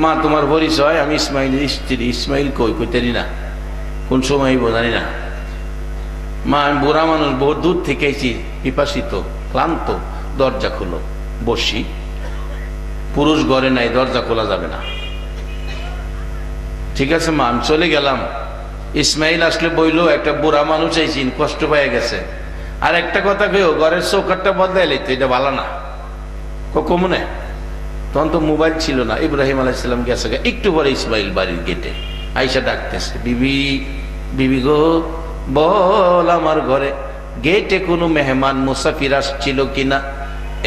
মা, তোমার পরিচয়? আমি ইসমাইলের স্ত্রী ইসমাইল কই? কইতেরি না। কোন সময় জানি না। মা, আমি বুড়া মানুষ বহু দূর থেকে এসেছি পিপাসিত, ক্লান্ত। দরজা খুলো, বসি। পুরুষ ঘরে নাই, দরজা খোলা যাবে না। ঠিক আছে মা, আমি চলে গেলাম। ইসমাইল আসলে বইলো, একটা বুড়া মানুষ আইসিন কষ্ট পেয়ে গেছে। আর একটা কথা কেউ ঘরের চৌকাটটা বদলাইলে তো এটা ভালো না। কমনে তখন তো মোবাইল ছিল না। ইব্রাহিম আলাইসাল্লাম গেছে। একটু পরে ইসমাইল বাড়ির গেটে আইসা ডাকতেছে, বিবি বিবি গো, বল আমার ঘরে গেটে কোনো মেহমান, মুসাফির আসছিল কিনা?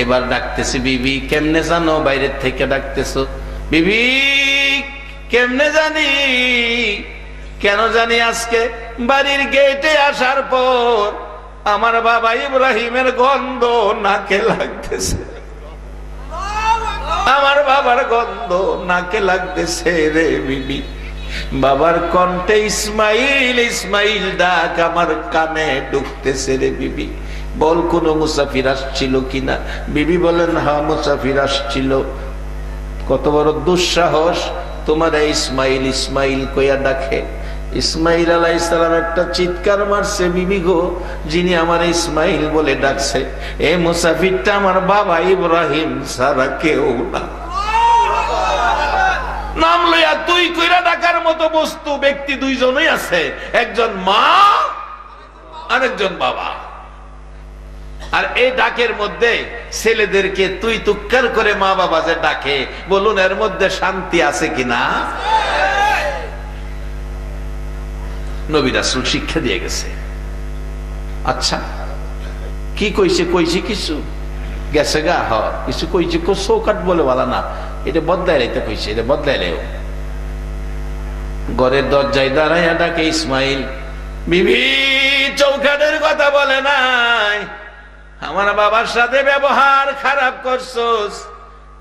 এবার ডাকতেছে, বিবি, কেমনে জানো বাইরের থেকে ডাকতেছো? বিবি, কেমনে জানি? কেন জানি আজকে বাড়ির গেটে আসার পর আমার বাবা ইব্রাহিমের গন্ধ নাকে লাগতেছে। আমার বাবার গন্ধ নাকে লাগতেছে রে বিবি বাবার কণ্ঠে ইসমাইল ইসমাইল ডাক আমার কানে ঢুকতেছে রে বিবি বল কোন মুসাফির আসছিল কিনা? বিবি বলেন হা মুসাফির আসছিল। কত বড় দুঃসাহস। তোমার ইসমাইল ইসমাইল কইয়া ডাকে। ইসমাইল আলাই সালাম একটা চিৎকার মারছে, বিবি গো, যিনি আমার ইসমাইল বলে ডাকছে, এ মুসাফিরটা আমার বাবা ইব্রাহিম সারা কেউ না। নাম লইয়া তুই কইরা ডাকার মতো বস্তু, ব্যক্তি দুইজনই আছে, একজন মা, আরেকজন বাবা। আর এই ডাকের মধ্যে ছেলেদেরকে তুই তুক্কার করে মা বাবা যে ডাকে, বলুন এর মধ্যে শান্তি আছে কিনা? নবী রাসুল শিক্ষা দিয়ে গেছে। আচ্ছা কি কইছে কইছে কিছু? গেছে গা, হ, কিছু কইছে চৌকাট বলে বলা না। এটা বদলাই লাইতে কইছে, এটা বদলাই লাইও। ঘরের দরজায় দাঁড়াইয়া ডাকে ইসমাইল, বিবি চৌকাটের কথা বলে নাই। আমার বাবার সাথে ব্যবহার খারাপ করছোস।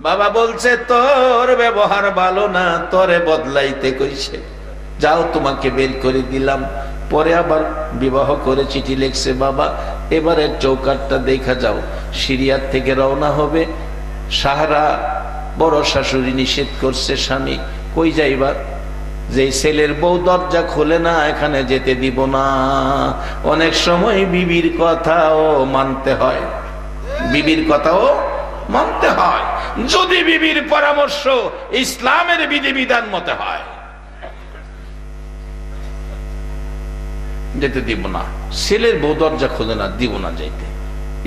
বাবা বলছে, তোর ব্যবহার ভালো না, তোরে বদলাইতে কইছে। যাও, তোমাকে বের করে দিলাম। পরে আবার বিবাহ করে চিঠি লিখছে, বাবা এবারে চৌকাটটা দেখা যাও। সিরিয়ার থেকে রওনা হবে। সাহারা বড় শাশুড়ি নিষেধ করছে স্বামী। কই যাইবার যে ছেলের বউ দরজা খোলে না, এখানে যেতে দিব না। অনেক সময় বিবির কথাও মানতে হয়। বিবির কথাও মানতে হয়। যদি বিবির পরামর্শ ইসলামের বিধিবিধান মতে হয়। যেতে দিব না। ছেলের বউ দরজা খোলে না, দিব না যাইতে।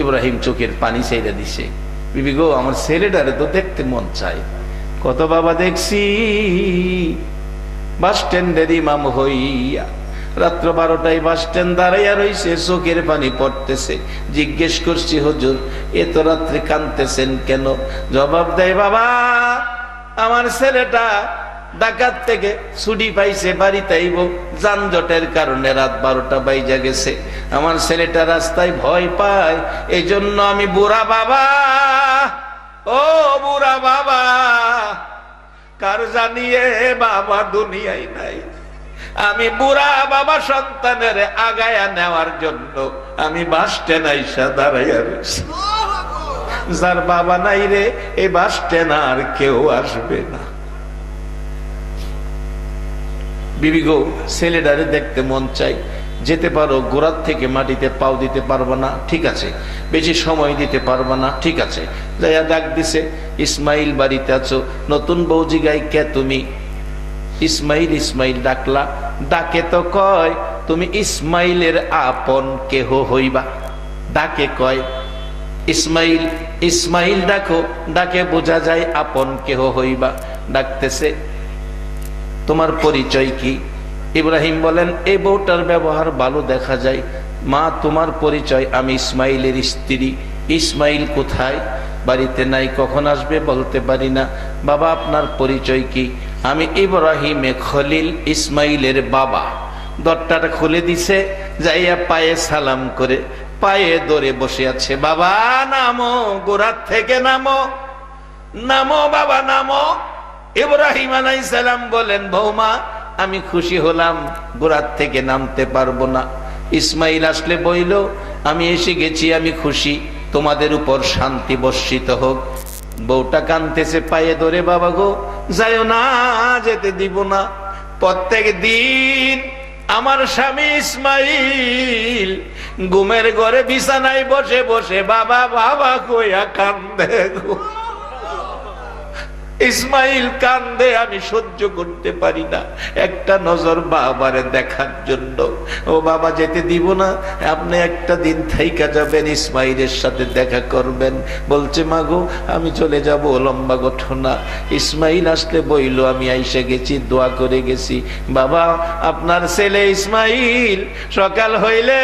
ইব্রাহিম চোখের পানি চাইরা দিছে। বিবি গো, আমার ছেলেটারে তো দেখতে মন চায়। কত বাবা দেখছি, বাস স্ট্যান্ডের ইমাম হইয়া রাত্র বারোটায় বাস স্ট্যান্ড দাঁড়াইয়া রইছে, চোখের পানি পড়তেছে। জিজ্ঞেস করছি, হুজুর এত রাত্রে কানতেছেন কেন? জবাব দেয়, বাবা, আমার ছেলেটা ডাকাত থেকে ছুটি পাইছে, বাড়িতে আইব। যানজটের কারণে রাত বারোটা বাইজা গেছে। আমার ছেলেটা রাস্তায় ভয় পায়। এই জন্য আমি বুড়া বাবা। ও বুড়া বাবা, কার জানিয়ে বাবা দুনিয়ায় নাই? আমি বুড়া বাবা সন্তানের আগায়া নেওয়ার জন্য আমি বাস আইসা দাঁড়াইয়া রয়েছি যার বাবা নাই রে এই বাস স্ট্যান্ড আর কেউ আসবে না। বিবি গো, ছেলেটারে দেখতে মন চাই। যেতে পারো, গোড়ার থেকে মাটিতে পাও দিতে পারব না, ঠিক আছে। বেশি সময় দিতে পারব না, ঠিক আছে। যাইয়া ডাক দিছে, ইসমাইল বাড়িতে আছো, নতুন বৌজি গাই কে তুমি। ইসমাইল ইসমাইল ডাকলা, ডাকে তো কয়, তুমি ইসমাইলের আপন কেহ হইবা? ডাকে কয়, ইসমাইল ইসমাইল ডাকো, ডাকে বোঝা যায় আপন কেহ হইবা। ডাকতেছে তোমার পরিচয় কি? ইব্রাহিম বলেন এই বউটার ব্যবহার ভালো দেখা যায়। মা, তোমার পরিচয়, আমি ইসমাইলের স্ত্রী। ইসমাইল কোথায়? বাড়িতে নাই, কখন আসবে বলতে পারি না। বাবা, আপনার পরিচয় কি? আমি ইব্রাহিমে খলিল ইসমাইলের বাবা। দরটাটা খুলে দিছে, যাইয়া পায়ে সালাম করে, পায়ে দরে বসে আছে। বাবা, নামো, গোড়ার থেকে নামো। নামো, বাবা, নামো। ইব্রাহিম আলাইসালাম বলেন, বৌমা, আমি খুশি হলাম গোড়ার থেকে নামতে পারব না। ইসমাইল আসলে বইল, আমি এসে গেছি, আমি খুশি। তোমাদের উপর শান্তি বর্ষিত হোক। বউটা কানতেছে পায়ে ধরে, বাবা গো, যাইও না, যেতে দিব না। প্রত্যেক দিন আমার স্বামী ইসমাইল ঘুমের ঘরে বিছানায় বসে বসে, বাবা বাবা, কইয়া কান্দে গো। ইসমাইল কান্দে, আমি সহ্য করতে পারি না। একটা নজর বাবারে দেখার জন্য। ও বাবা, যেতে দিব না। আপনি একটা দিন থাইকা যাবেন, ইসমাইলের সাথে দেখা করবেন। বলছে মাগো আমি চলে যাব লম্বা ঘটনা। ইসমাইল আসলে বইল, আমি আইসে গেছি, দোয়া করে গেছি। বাবা, আপনার ছেলে ইসমাইল সকাল হইলে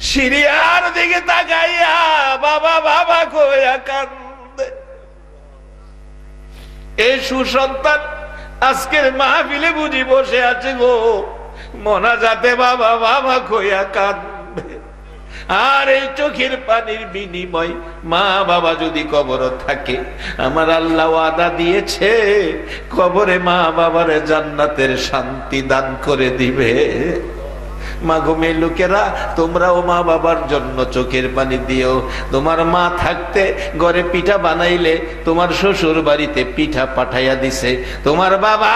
সিরিয়ার দিকে তাকাইয়া বাবা বাবা কইয়া কান্দে এই সুসন্তান, আজকের মাহফিলে বুঝি বসে আছে গো। মনা যাতে বাবা বাবা কইয়া কাঁদবে। আর এই চোখের পানির বিনিময় মা বাবা যদি কবর থাকে, আমার আল্লাহ আদা দিয়েছে, কবরে মা বাবার জান্নাতের শান্তি দান করে দিবে। মা ঘুমের লোকেরা, তোমরাও মা বাবার জন্য চোখের পানি দিও। তোমার মা থাকতে ঘরে পিঠা বানাইলে তোমার শ্বশুর বাড়িতে পিঠা পাঠাইয়া দিছে। তোমার বাবা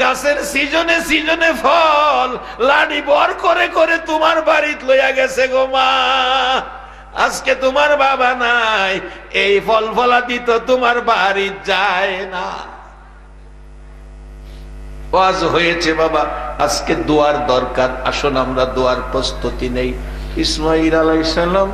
গাছের সিজনে সিজনে ফল, লাডি বর করে করে তোমার বাড়িত লইয়া গেছে গো মা। আজকে তোমার বাবা নাই, এই ফল ফলাদি তো তোমার বাড়ি যায় না। ওয়াজ হয়েছে, বাবা। আজকে দোয়ার দরকার। আসুন, আমরা দোয়ার প্রস্তুতি নেই। ইসমাইল আলাইসাল্লাম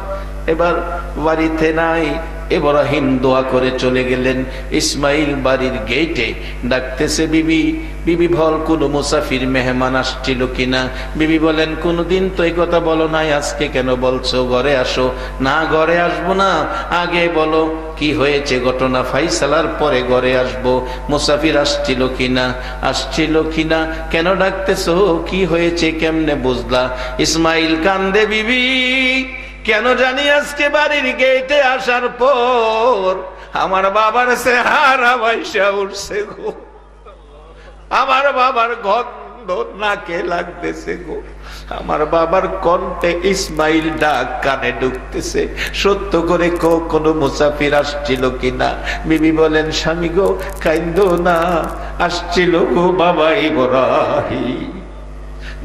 এবার বাড়িতে নাই। এব্রাহিম দোয়া করে চলে গেলেন। ইসমাইল বাড়ির গেটে ডাকতেছে, বিবি বিবি বল, কোন মুসাফির মেহমান আসছিল কিনা? বিবি বলেন, কোনদিন তো এই কথা বলো নাই, আজকে কেন বলছো? ঘরে আসো। না, ঘরে আসব না। আগে বলো, কি হয়েছে ঘটনা? ফাইসালার পরে ঘরে আসব। মুসাফির আসছিল কিনা? আসছিল কিনা? কেন ডাকতেছো? কি হয়েছে? কেমনে বুঝলা? ইসমাইল কান্দে, বিবি, কেন জানি আজকে বাড়ির গেটে আসার পর আমার বাবার চেহারা বাইসা উঠছে গো। আমার বাবার গন্ধ নাকে লাগতেছে গো। আমার বাবার কণ্ঠে ইসমাইল ডাক কানে ঢুকতেছে। সত্য করে কো কোনো মুসাফির আসছিল কিনা? বিবি বলেন, স্বামী গো, কাইন্দ না, আসছিল গো বাবা ইব্রাহিম।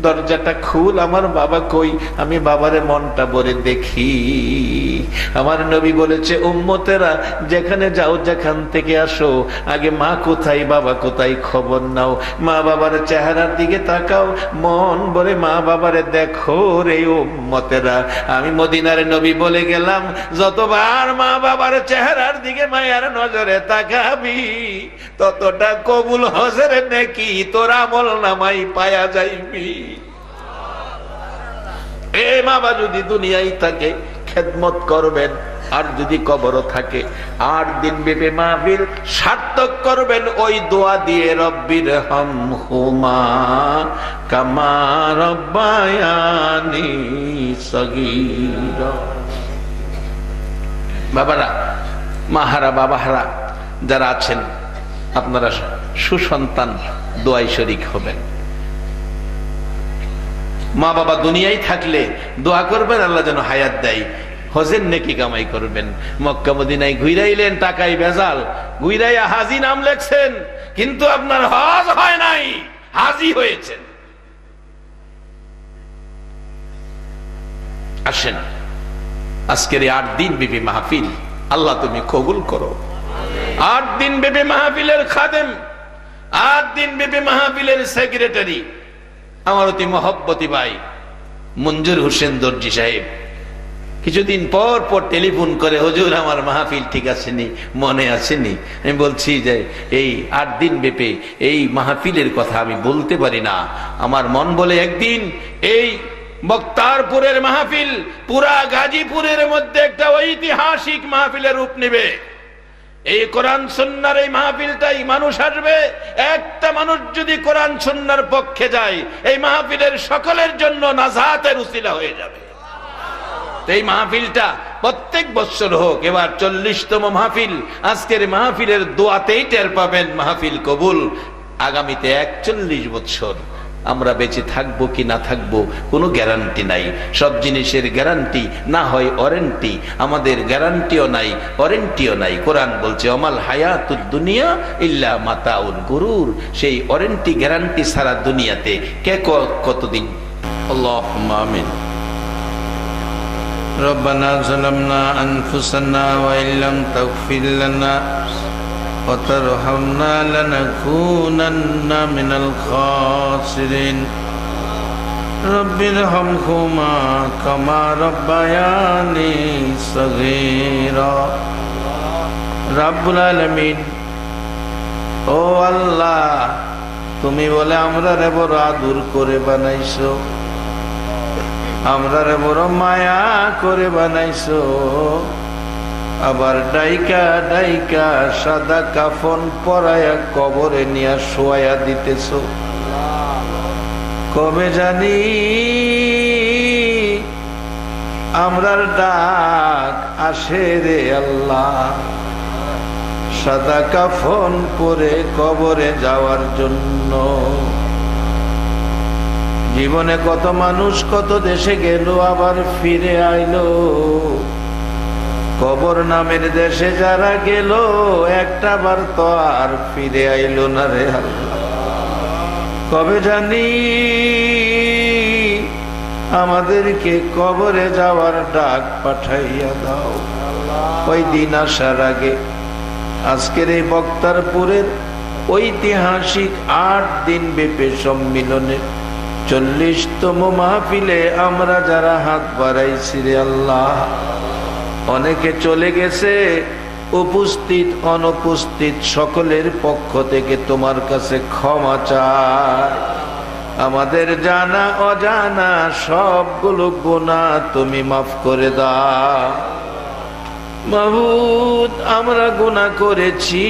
দরজাটা খুল, আমার বাবা কই? আমি বাবারে মনটা ভরে দেখি। আমার নবী বলেছে, উম্মতেরা, যেখানে যাও, যেখান থেকে আসো, আগে মা কোথায়, বাবা কোথায় খবর নাও। মা বাবার চেহারার দিকে তাকাও, মন বলে মা বাবারে দেখো রে উম্মতেরা। আমি মদিনারে নবী বলে গেলাম, যতবার মা বাবার চেহারার দিকে মায়ার নজরে তাকাবি, ততটা কবুল হজরে নাকি তোর আমল নামাই পায়া যাইবি। এ বাবা যদি দুনিয়ায় থাকে, খেদমত করবেন, আর যদি কবর থাকে আট দিন বেপে মাহবিল সার্থক করবেন, ওই দোয়া দিয়ে রব্বির হম হুমা কামা রব্বায়ানি সগীর। বাবারা, মাহারা, বাবাহারা, যারা আছেন, আপনারা সুসন্তান দোয়াই শরিক হবেন। মা বাবা দুনিয়ায় থাকলে দোয়া করবেন, আল্লাহ যেন হায়াত দেয়। হজের নেকি কামাই করবেন। মক্কা মদিনায় ঘুরাইলেন টাকাই বেজাল ঘুরাইয়া হাজি নাম লেখছেন, কিন্তু আপনার হজ হয় নাই, হাজি হয়েছেন। আসেন, আজকের আট দিন বিবি মাহফিল, আল্লাহ তুমি কবুল করো। আট দিন বেবি মাহফিলের খাদেম, আট দিন বেবি মাহফিলের সেক্রেটারি আমার অতি মহব্বতী ভাই, মঞ্জুর হোসেন দর্জি সাহেব। কিছুদিন পর পর টেলিফোন করে, হজুর, আমার মাহফিল ঠিক আসেনি, মনে আসেনি। আমি বলছি যে, এই আট দিন বেপে এই মাহফিলের কথা আমি বলতে পারি না। আমার মন বলে একদিন এই বক্তারপুরের মাহফিল পুরা গাজীপুরের মধ্যে একটা ঐতিহাসিক মাহফিলের রূপ নেবে। এই কোরআন সন্ন্যার এই মাহফিলটাই মানুষ আসবে, একটা মানুষ যদি কোরআন সন্ন্যার পক্ষে যায়, এই মাহফিলের সকলের জন্য নাজাতের উচিলা হয়ে যাবে। এই মাহফিলটা প্রত্যেক বছর হোক, এবার চল্লিশতম মাহফিল, আজকের মাহফিলের দোয়াতেই টের পাবেন মাহফিল কবুল। আগামীতে একচল্লিশ বছর আমরা বেঁচে থাকবো কি না থাকবো কোনো গ্যারান্টি নাই সব জিনিসের গ্যারান্টি না হয় ওয়ারেন্টি আমাদের গ্যারান্টিও নাই ওয়ারেন্টিও নাই কোরআন বলছে অমাল হায়াতুদ দুনিয়া ইল্লা মাতাউল গুরুর সেই ওয়ারেন্টি গ্যারান্টি সারা দুনিয়াতে কে ক- কতদিন আল্লাহ আমিন ربنا ظلمنا أنفسنا وإن لم تغفر لنا وترحمنا لنكونن من الخاسرين رب ارحمهما كما ربياني صغيرا রাব্বুল আলামিন ও আল্লাহ তুমি বলে আমরা রে বড় আদুর করে বানাইছো আমরা রে বড় মায়া করে বানাইছো আবার ডাইকা ডাইকা সাদা কাফন পরায়া কবরে নিয়া শোয়া দিতেছ। কবে জানি আমরার ডাক আসে রে আল্লাহ। সাদা কাফন পরে কবরে যাওয়ার জন্য। জীবনে কত মানুষ কত দেশে গেল, আবার ফিরে আইলো। কবর নামের দেশে যারা গেল, একটা বার তো আর ফিরে আইলো না রে আল্লাহ। কবে জানি আমাদেরকে কবরে যাওয়ার ডাক পাঠাইয়া দাও। ওই দিন আসার আগে, আজকের এই বক্তারপুরের ঐতিহাসিক আট দিন ব্যাপী সম্মিলনে চল্লিশতম মাহফিলে আমরা যারা হাত বাড়াইছি রে আল্লাহ অনেকে চলে গেছে, উপস্থিত, অনুপস্থিত, সকলের পক্ষ থেকে তোমার কাছে ক্ষমা চায় আমাদের জানা, অজানা সবগুলো গোনা তুমি মাফ করে দাও। মাহুদ আমরা গোনা করেছি।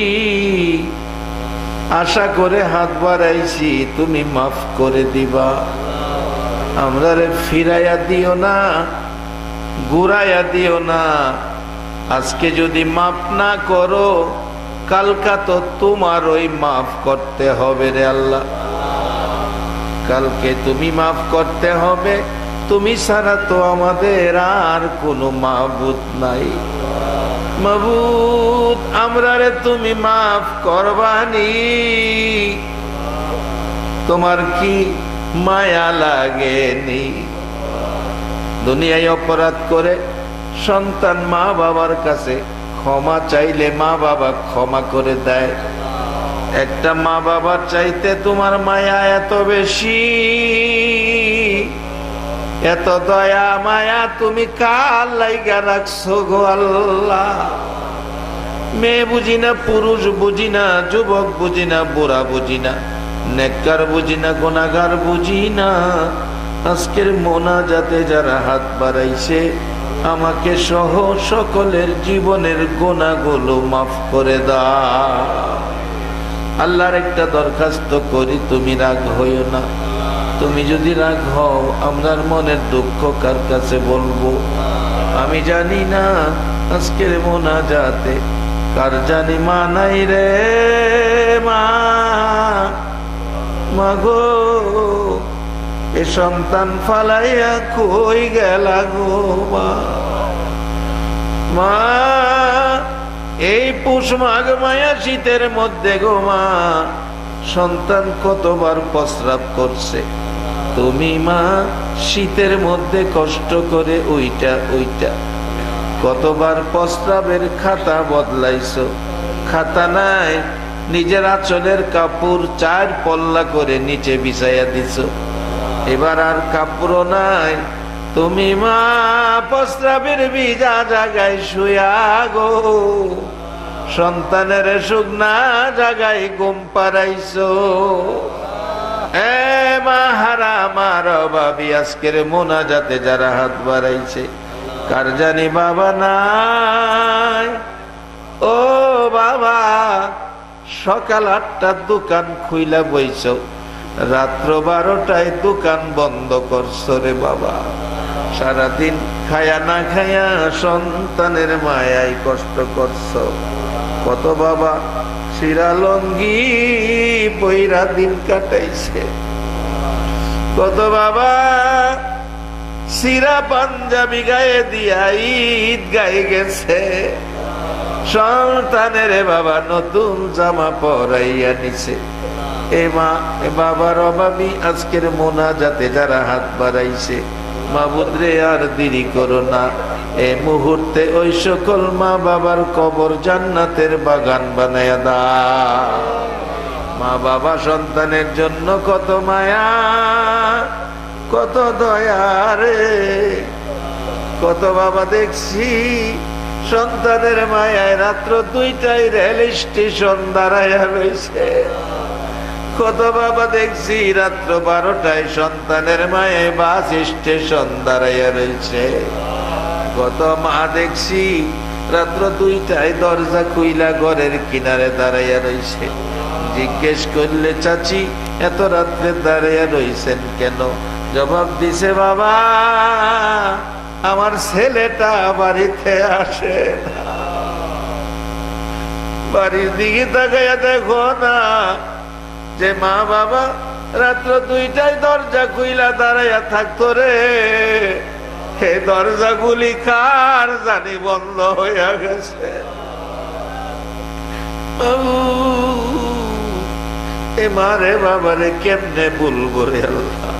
আশা করে হাত বাড়াইছি, তুমি মাফ করে দিবা। আমরা ফিরাইয়া দিও না। ঘুরাইয়া দিও না। আজকে যদি মাফ না করো, কালকা তো তোমার ওই মাফ করতে হবে রে আল্লাহ। কালকে তুমি মাফ করতে হবে, তুমি ছাড়া তো আমাদের আর কোনো মাহবুদ নাই। মাহবুদ আমরা রে তুমি মাফ করবানি। তোমার কি মায়া লাগেনি? দুনিয়ায় অপরাধ করে সন্তান মা বাবার কাছে ক্ষমা চাইলে মা বাবা ক্ষমা করে দেয়। একটা মা বাবার চাইতে তোমার মায়া এত বেশি। এত দয়া মায়া তুমি কার লাইগা রাখছো গো আল্লাহ? মেয়ে বুঝি না, পুরুষ বুঝি না, যুবক বুঝি না, বুড়া বুঝি না, নেককার বুঝি না গোনাগার বুঝি না। আজকের মোনা যাতে যারা হাত বাড়াইছে, আমাকে সহ সকলের জীবনের গোনাগুলো মাফ করে দা আল্লাহর একটা দরখাস্ত করি, তুমি রাগ হইও না। তুমি যদি রাগ হও আমার মনের দুঃখ কার কাছে বলব? আমি জানি না আজকের মোনা যাতে কার জানি মা নাই রে মা। মাগো এ সন্তান ফালাইয়া কই গেলা গো মা? এই পুষ মাঘ মায়া শীতের মধ্যে গো মা, সন্তান কতবার প্রস্রাব করছে? তুমি মা, শীতের মধ্যে কষ্ট করে ওইটা ওইটা। কতবার প্রস্রাবের খাতা বদলাইছো? খাতা নাই, নিজের আঁচলের কাপড় চার পল্লা করে নিচে বিছাইয়া দিছ। এবার আর কাপড় নাই। তুমি মা প্রস্রাবের ভিজা জায়গায় শুয়া গো সন্তানের শুকনা জায়গায় ঘুম পারাইছো এ মা হারা বাবি যারা হাত বাড়াইছে বাবা নাই? ও বাবা, সকাল আটটার দোকান খুইলা বইছ। রাত্র বারোটায় দোকান বন্ধ করছ রে বাবা। সারাদিন খায়া না খায়া সন্তানের মায়াই কষ্ট করছ। কত বাবা শিরালঙ্গি বইরা দিন কাটাইছে। কত বাবা সিরা পাঞ্জাবি গায়ে দিয়া ঈদ গায়ে গেছে। সন্তানের বাবা নতুন জামা পরাইয়া নিছে। এ মা বাবার অভাবী আজকের মোনা যাতে যারা হাত বাড়াইছে। মাবুদ্রে আর দেরি করো না। এ মুহূর্তে ওই সকল মা বাবার কবর জান্নাতের বাগান বানায়া দা মা বাবা সন্তানের জন্য কত মায়া, কত দয়া রে। কত বাবা দেখছি সন্তানের মায়ায় রাত্র দুইটায় রেল স্টেশন দাঁড়াইয়া রয়েছে কত বাবা দেখছি, রাত্র বারোটায় সন্তানের মায়ে বাস স্টেশন দাঁড়াইয়া রয়েছে। কত মা দেখছি, রাত্র দুইটায় দরজা খুইলা ঘরের কিনারে দাঁড়াইয়া রয়েছে। জিজ্ঞেস করলে, চাচি, এত রাত্রে দাঁড়াইয়া রইছেন কেন? জবাব দিছে, বাবা, আমার ছেলেটা বাড়িতে আসে। বাড়ির দিকে তাকাইয়া দেখো না যে মা বাবা রাত্র দুইটায় দরজা খুইলা দাঁড়াইয়া থাকতো রে। হে দরজাগুলি কার জানি বন্ধ হইয়া গেছে। এ মারে বাবারে কেমনে বলব রে আল্লাহ?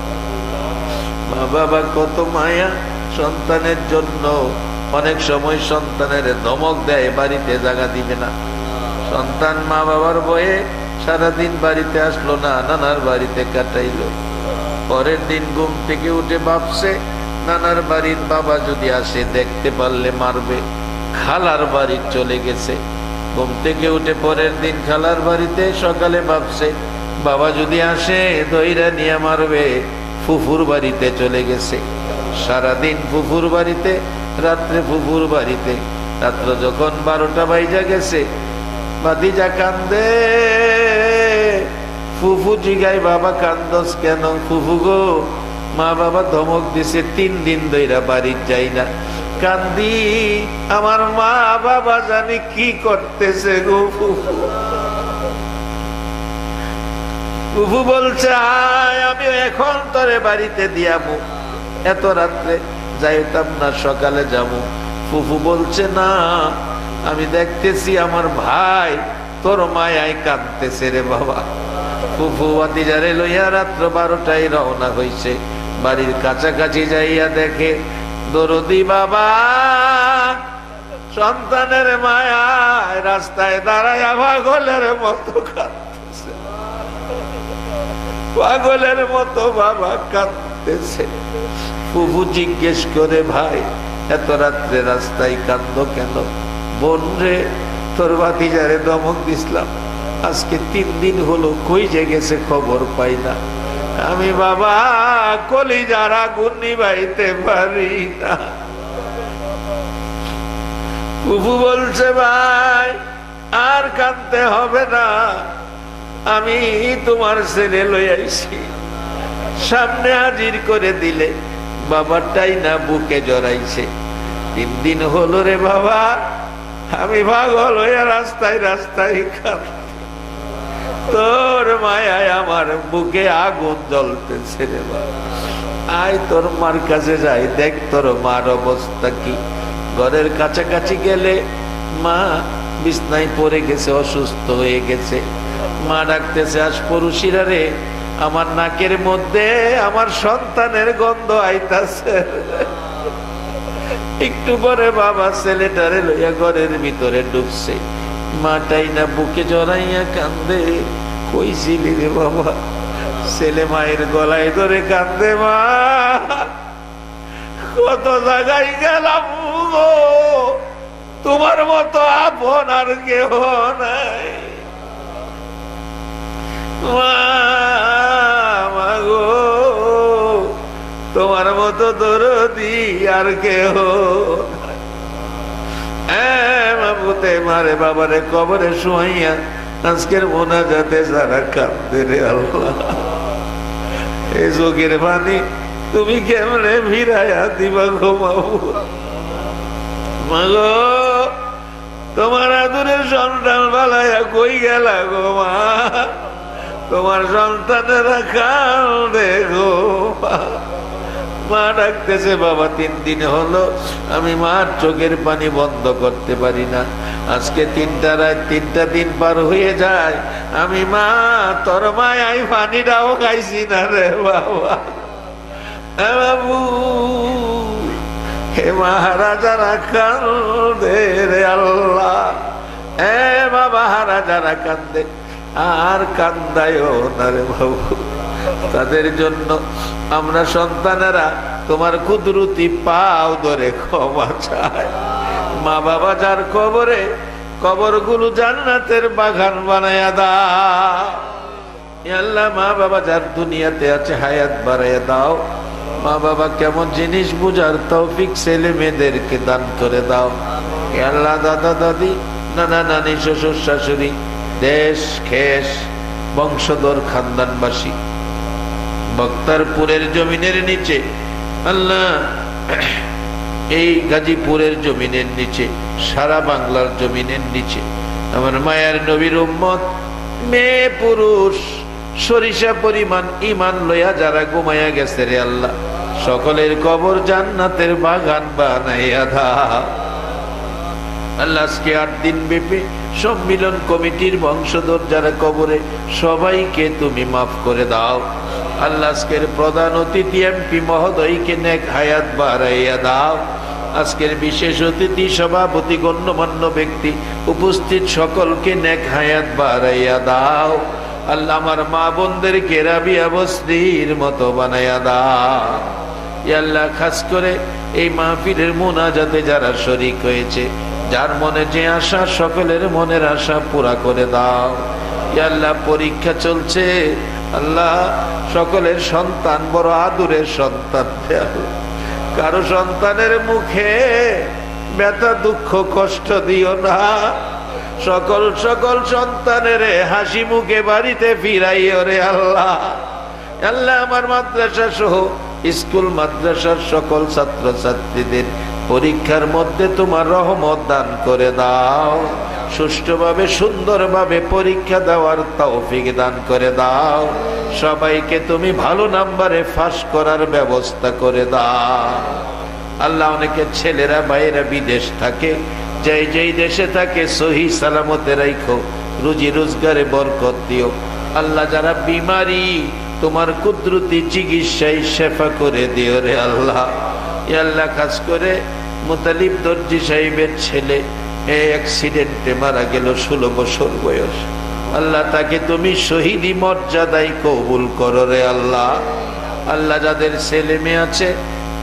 মা বাবা কত মায়া, সন্তানের জন্য অনেক সময় সন্তানের ধমক দেয়, বাড়িতে জায়গা দিবে না। সন্তান মা বাবার বয়ে সারাদিন বাড়িতে আসলো না, নানার বাড়িতে কাটাইলো। পরের দিন ঘুম থেকে উঠে ভাবছে, নানার বাড়ির বাবা যদি আসে দেখতে পারলে মারবে। খালার বাড়ি চলে গেছে। ঘুম থেকে উঠে পরের দিন খালার বাড়িতে সকালে ভাবছে, বাবা যদি আসে দইরা নিয়ে মারবে, ফুফুর বাড়িতে চলে গেছে। সারাদিন ফুফুর বাড়িতে, রাত্রে ফুফুর বাড়িতে। রাত্র যখন বারোটা বাইজা গেছে বাদিজা কান্দে। ফুফু জিগাই বাবা কান্দস কেন? ফুফু গো, মা বাবা ধমক দিছে, তিন দিন ধইরা বাড়ির যাই না। কান্দি, আমার মা বাবা জানি কি করতেছে গো ফুফু। ফুফু বলছে, আয় আমি এখন তোরে বাড়িতে দিয়ামু। এত রাত্রে যাইতাম না, সকালে যাব ফুফু বলছে, না, আমি দেখতেছি আমার ভাই, তোর মায়ায় কাঁদতেছে রে বাবা। ফুফু আদিজারে লইয়া রাত্র বারোটায় রওনা হইছে। বাড়ির কাছাকাছি যাইয়া দেখে, দরদি বাবা, সন্তানের মায়ায় রাস্তায় দাঁড়ায় পাগলের মতো কাঁদতেছে। পাগলের মতো বাবা কাঁদতেছে। ফুফু জিজ্ঞেস করে, ভাই, এত রাত্রে রাস্তায় কান্দ কেন? বোন রে, তোর বাতিজারে দমক দিছিলাম। আজকে তিন দিন হলো, কই যে গেছে খবর পাই না। আমি বাবা কলি যারা গুন্নি বাইতে পারি না। ফুফু বলছে, ভাই, আর কানতে হবে না। আমি তোমার ছেলে লই আইছি। সামনে হাজির করে দিলে, বাবারটাই না বুকে জড়াইছে। তিন দিন হলো রে বাবা, আমি পাগল হয়ে রাস্তায় রাস্তায় কাঁদ তোর মায়ায় আমার বুকে আগুন জ্বলতেছে রে আয় তোর মার কাছে যাই, দেখ তোর মার অবস্থা কি। ঘরের কাছাকাছি গেলে মা বিছনায় পড়ে গেছে, অসুস্থ হয়ে গেছে। মা ডাকতেছে, আজ পরুষিরা রে, আমার নাকের মধ্যে আমার সন্তানের গন্ধ আইতাছে। একটু পরে বাবা ছেলেটারে লইয়া ঘরের ভিতরে ঢুকছে। মাটাই না বুকে জড়াইয়া কান্দে। কইছিলি রে বাবা? ছেলে মায়ের গলায় ধরে কান্দে মা। কত জায়গায় গেলাম তোমার মতো আপন আর কেহ নাই। মা, মা গো। তোমার মতো দরদি আর কেহ মাবুতে মারে বাবারে কবরে শুয়াইয়া, আজকের মোনা যাতে যারা কান্দে রে আল্লাহ। এই যোগের বাণী, তুমি কেমনে ভিড়াইয়া দিবা গো মাবু মাগো, তোমার আদুরের সন্তান বালাইয়া কই গেলা গো মা? তোমার সন্তানেরা কান্দে গো মা ডাকতেছে, বাবা, তিন দিন হলো আমি মার চোখের পানি বন্ধ করতে পারি না। আজকে তিনটা রাত, তিনটা দিন পার হয়ে যায়। আমি মা, তোর মায় আমি পানিটাও খাইছি না রে বাবা। বাবু, হে মহারাজারা কান্দে রে আল্লাহ। এ বাবা রাজারা কান্দে আর কান্দায় না রে বাবু। তাদের জন্য আমরা সন্তানেরা তোমার কুদরতি পাও ধরে ক্ষমা চায় মা বাবা যার কবরে কবরগুলো জান্নাতের বাগান বানায়া দাও আল্লাহ মা বাবা যার দুনিয়াতে আছে, হায়াত বাড়াইয়া দাও। মা বাবা কেমন জিনিস বুঝার তৌফিক ছেলে মেয়েদেরকে দান করে দাও। আল্লাহ, দাদা, দাদি, নানা, নানি, শ্বশুর, শাশুড়ি, দেশ খেস বংশধর, খানদানবাসী বক্তারপুরের জমিনের নিচে। আল্লাহ এই গাজীপুরের জমিনের নিচে, সারা বাংলার জমিনের নিচে। আমার মায়ের নবীর উম্মত, মেয়ে পুরুষ, সরিষা পরিমাণ ইমান লইয়া যারা ঘুমাইয়া গেছে রে আল্লাহ, সকলের কবর জান্নাতের বাগান বানাইয়া দা। আল্লাহ আজকে আট দিন ব্যাপী সম্মিলন কমিটির বংশধর যারা কবরে, সবাইকে তুমি মাফ করে দাও। আল্লাহ আজকের প্রধান অতিথি এমপি মহোদয়কে নেক হায়াত বাড়াইয়া দাও। আজকের বিশেষ অতিথি সভাপতি, গণ্যমান্য ব্যক্তি, উপস্থিত সকলকে নেক হায়াত বাড়াইয়া দাও। আল্লাহ আমার মা বোনদের কেরাবিয়া বস্তির মতো বানাইয়া দাও। এ আল্লাহ, খাস করে এই মাহফিলের মোনাজাতে যারা শরিক হয়েছে, যার মনে যে আশা, সকলের মনের আশা পুরা করে দাও। এ আল্লাহ, পরীক্ষা চলছে। আল্লাহ সকলের সন্তান, বড় আদুরের সন্তান কারও সন্তানের মুখে ব্যথা, দুঃখ, কষ্ট দিও না। সকল সকল সন্তানের হাসি মুখে বাড়িতে ফিরাইও রে আল্লাহ। আল্লাহ আমার মাদ্রাসা সহ, স্কুল মাদ্রাসার সকল ছাত্র ছাত্রীদের পরীক্ষার মধ্যে তোমার রহমত দান করে দাও। সুষ্ঠুভাবে, সুন্দরভাবে পরীক্ষা দেওয়ার তৌফিক দান করে দাও। সবাইকে তুমি ভালো নাম্বারে ফাঁস করার ব্যবস্থা করে দাও। আল্লাহ অনেকের ছেলেরা বাইরে বিদেশ থাকে, যেই যেই দেশে থাকে, সহি সালামতে রাইখো, রুজি রোজগারে বরকত দিও। আল্লাহ যারা বিমারি, তোমার কুদরতি চিকিৎসায় শেফা করে দিও রে আল্লাহ। আল্লাহ কাজ করে, মুতালিব দর্জি সাহেবের ছেলে এই অ্যাক্সিডেন্টে মারা গেল ষোলো বছর বয়স। আল্লাহ, তাকে তুমি শহীদি মর্যাদায় কবুল করো রে আল্লাহ। আল্লাহ, যাদের ছেলে মেয়ে আছে,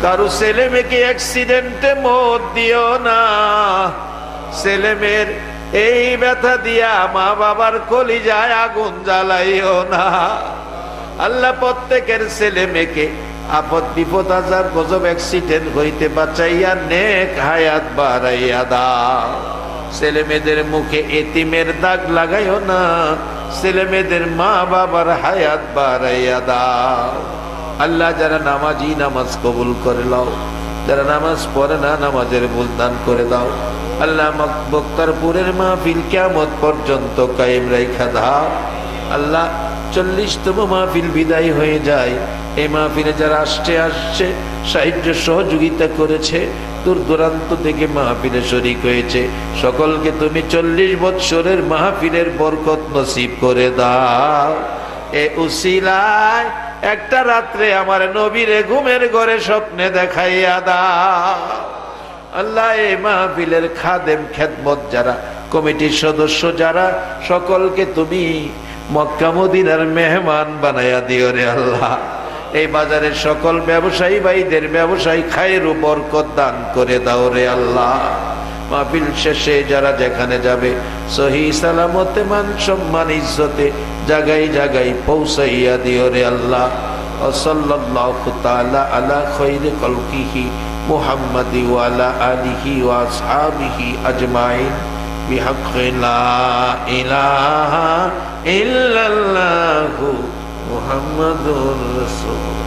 কারও ছেলে মেয়েকে অ্যাক্সিডেন্টে মত দিও না। ছেলে মেয়ের এই ব্যথা দিয়া মা বাবার কলি যায় আগুন জ্বালাইও না। আল্লাহ, প্রত্যেকের ছেলে মেয়েকে আপদ বিপদ আজার গজব অ্যাক্সিডেন্ট হইতে বাঁচাইয়া নেক হায়াত বাড়াইয়া দাও। ছেলে মেয়েদের মুখে এতিমের দাগ লাগাইও না ছেলে মেয়েদের মা বাবার হায়াত বাড়াইয়া দাও। আল্লাহ যারা নামাজি নামাজ কবুল করে লাও, যারা নামাজ পড়ে না নামাজের ভুল দান করে দাও। আল্লাহ বক্তারপুরের মাহফিল কেমত পর্যন্ত কায়েম রেখা দাও। আল্লাহ চল্লিশতম মাহফিল বিদায় হয়ে যায় এই মাহফিলে যারা আসছে আসছে, সাহায্য সহযোগিতা করেছে, দূর দূরান্ত থেকে মাহফিলে শরিক হয়েছে। সকলকে তুমি চল্লিশ বৎসরের মাহফিলের বরকত নসিব করে দাও। এ উসিলায় একটা রাত্রে আমার নবীরে ঘুমের ঘরে স্বপ্নে দেখাইয়া দাও। আল্লাহ এই মাহফিলের খাদেম খেদমত যারা, কমিটির সদস্য যারা, সকলকে তুমি মক্কা মদিনার মেহমান বানাইয়া দিও রে আল্লাহ। এই বাজারের সকল ব্যবসায়ী ভাইদের ব্যবসায়ী খায়ের বরকত দান করে দাও রে আল্লাহ। মাহফিল শেষে যারা যেখানে যাবে, সহি সালামতে, মান সম্মান, ইজ্জতে জাগাই জাগাই পৌঁছাইয়া দিও রে আল্লাহ। ওসল্লাল্লাহু তাআলা আলা খৈর কলকিহি মুহাম্মাদি ওয়ালা আলিহি ওয়া সাবিহি আজমাইন। বিহাক্কি লা ইলাহা ইল্লাল্লাহু محمد رسول